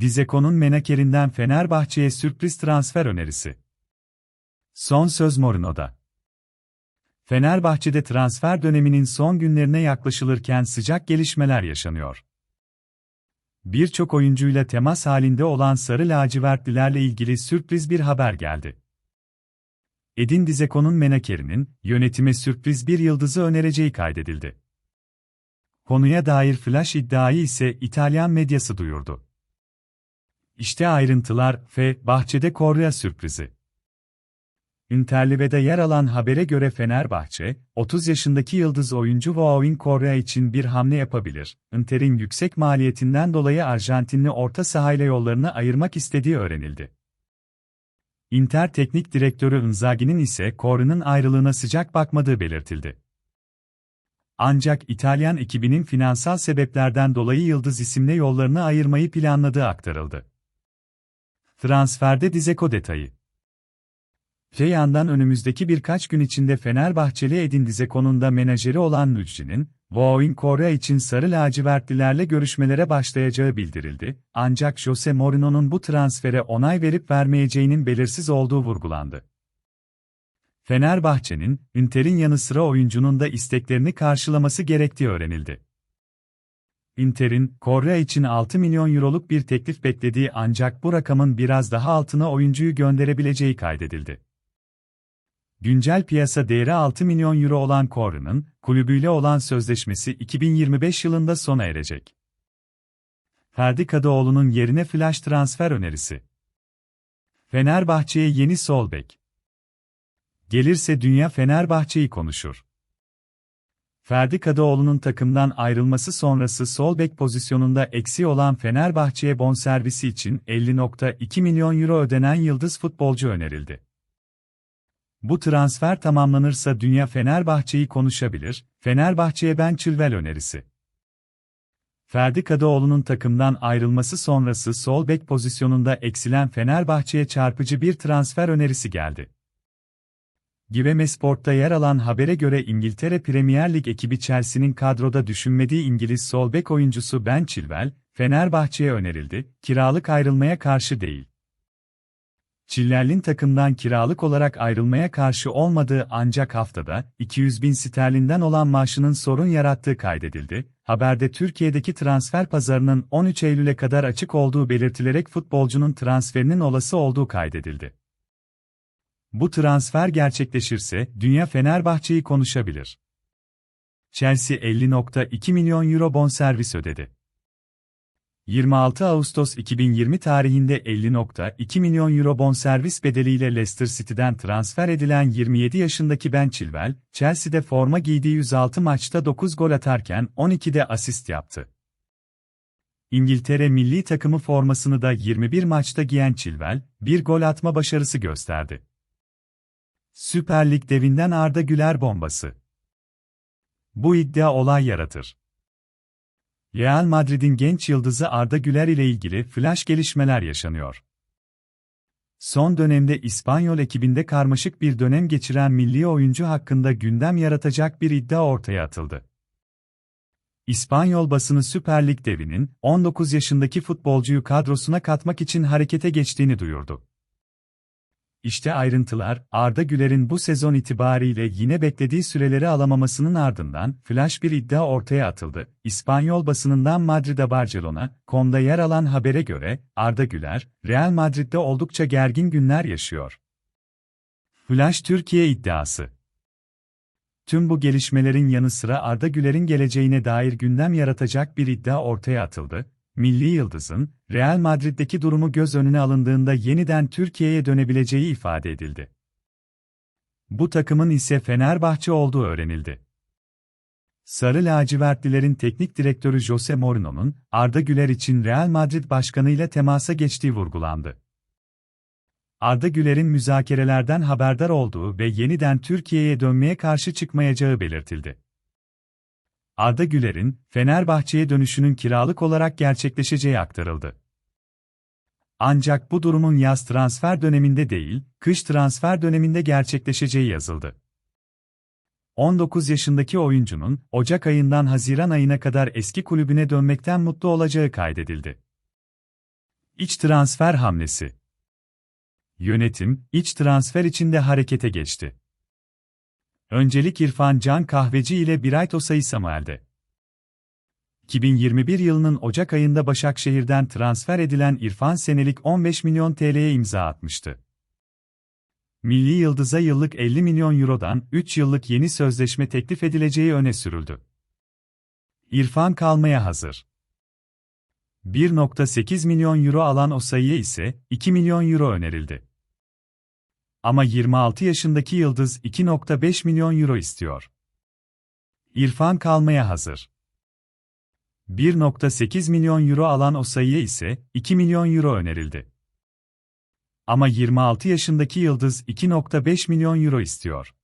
Dizeko'nun menakerinden Fenerbahçe'ye sürpriz transfer önerisi. Son söz Mourinho'da. Fenerbahçe'de transfer döneminin son günlerine yaklaşılırken sıcak gelişmeler yaşanıyor. Birçok oyuncuyla temas halinde olan Sarı Lacivertlilerle ilgili sürpriz bir haber geldi. Edin Dizeko'nun menakerinin, yönetime sürpriz bir yıldızı önereceği kaydedildi. Konuya dair flash iddiayı ise İtalyan medyası duyurdu. İşte ayrıntılar, F. Bahçede Correa sürprizi. Interlibe'de yer alan habere göre Fenerbahçe, 30 yaşındaki yıldız oyuncu Joaquin Correa için bir hamle yapabilir. Inter'in yüksek maliyetinden dolayı Arjantinli orta sahayla yollarını ayırmak istediği öğrenildi. Inter teknik direktörü Inzaghi'nin ise Correa'nın ayrılığına sıcak bakmadığı belirtildi. Ancak İtalyan ekibinin finansal sebeplerden dolayı Yıldız isimle yollarını ayırmayı planladığı aktarıldı. Transferde Dizeko detayı. Öte yandan önümüzdeki birkaç gün içinde Fenerbahçeli Edin Dizeko'nun da menajeri olan Nücci'nin, Voin Korea için sarı lacivertlilerle görüşmelere başlayacağı bildirildi, ancak Jose Mourinho'nun bu transfere onay verip vermeyeceğinin belirsiz olduğu vurgulandı. Fenerbahçe'nin, Inter'in yanı sıra oyuncunun da isteklerini karşılaması gerektiği öğrenildi. Inter'in, Korea için 6 milyon euroluk bir teklif beklediği ancak bu rakamın biraz daha altına oyuncuyu gönderebileceği kaydedildi. Güncel piyasa değeri 6 milyon euro olan Korea'nın, kulübüyle olan sözleşmesi 2025 yılında sona erecek. Ferdi Kadıoğlu'nun yerine flash transfer önerisi. Fenerbahçe'ye yeni sol bek. Gelirse dünya Fenerbahçe'yi konuşur. Ferdi Kadıoğlu'nun takımdan ayrılması sonrası sol bek pozisyonunda eksi olan Fenerbahçe'ye bonservisi için 50.2 milyon euro ödenen yıldız futbolcu önerildi. Bu transfer tamamlanırsa dünya Fenerbahçe'yi konuşabilir, Fenerbahçe'ye Ben Chilwell önerisi. Ferdi Kadıoğlu'nun takımdan ayrılması sonrası sol bek pozisyonunda eksilen Fenerbahçe'ye çarpıcı bir transfer önerisi geldi. Giveme Sport'ta yer alan habere göre İngiltere Premier Lig ekibi Chelsea'nin kadroda düşünmediği İngiliz sol bek oyuncusu Ben Chilwell, Fenerbahçe'ye önerildi, kiralık ayrılmaya karşı değil. Chilwell'in takımdan kiralık olarak ayrılmaya karşı olmadığı ancak haftada 200 bin sterlinden olan maaşının sorun yarattığı kaydedildi. Haberde Türkiye'deki transfer pazarının 13 Eylül'e kadar açık olduğu belirtilerek futbolcunun transferinin olası olduğu kaydedildi. Bu transfer gerçekleşirse Dünya Fenerbahçe'yi konuşabilir. Chelsea 50.2 milyon euro bonservis ödedi. 26 Ağustos 2020 tarihinde 50.2 milyon euro bonservis bedeliyle Leicester City'den transfer edilen 27 yaşındaki Ben Chilwell, Chelsea'de forma giydiği 106 maçta 9 gol atarken 12'de asist yaptı. İngiltere milli takımı formasını da 21 maçta giyen Chilwell, bir gol atma başarısı gösterdi. Süper Lig devinden Arda Güler bombası. Bu iddia olay yaratır. Real Madrid'in genç yıldızı Arda Güler ile ilgili flash gelişmeler yaşanıyor. Son dönemde İspanyol ekibinde karmaşık bir dönem geçiren milli oyuncu hakkında gündem yaratacak bir iddia ortaya atıldı. İspanyol basını Süper Lig devinin 19 yaşındaki futbolcuyu kadrosuna katmak için harekete geçtiğini duyurdu. İşte ayrıntılar, Arda Güler'in bu sezon itibariyle yine beklediği süreleri alamamasının ardından flash bir iddia ortaya atıldı. İspanyol basınından Madrid'e Barcelona, komda yer alan habere göre, Arda Güler, Real Madrid'de oldukça gergin günler yaşıyor. Flash Türkiye iddiası Tüm bu gelişmelerin yanı sıra Arda Güler'in geleceğine dair gündem yaratacak bir iddia ortaya atıldı. Milli Yıldız'ın, Real Madrid'deki durumu göz önüne alındığında yeniden Türkiye'ye dönebileceği ifade edildi. Bu takımın ise Fenerbahçe olduğu öğrenildi. Sarı lacivertlilerin teknik direktörü Jose Mourinho'nun, Arda Güler için Real Madrid başkanıyla temasa geçtiği vurgulandı. Arda Güler'in müzakerelerden haberdar olduğu ve yeniden Türkiye'ye dönmeye karşı çıkmayacağı belirtildi. Arda Güler'in Fenerbahçe'ye dönüşünün kiralık olarak gerçekleşeceği aktarıldı. Ancak bu durumun yaz transfer döneminde değil, kış transfer döneminde gerçekleşeceği yazıldı. 19 yaşındaki oyuncunun Ocak ayından Haziran ayına kadar eski kulübüne dönmekten mutlu olacağı kaydedildi. İç transfer hamlesi. Yönetim, iç transfer içinde harekete geçti. Öncelik İrfan Can Kahveci ile Birayt Osayi Samuel'de. 2021 yılının Ocak ayında Başakşehir'den transfer edilen İrfan senelik 15 milyon TL'ye imza atmıştı. Milli Yıldız'a yıllık 50 milyon Euro'dan 3 yıllık yeni sözleşme teklif edileceği öne sürüldü. İrfan kalmaya hazır. 1.8 milyon euro alan o ise 2 milyon euro önerildi. Ama 26 yaşındaki Yıldız 2.5 milyon euro istiyor. İrfan kalmaya hazır. 1.8 milyon euro alan o sayıya ise 2 milyon euro önerildi. Ama 26 yaşındaki Yıldız 2.5 milyon euro istiyor.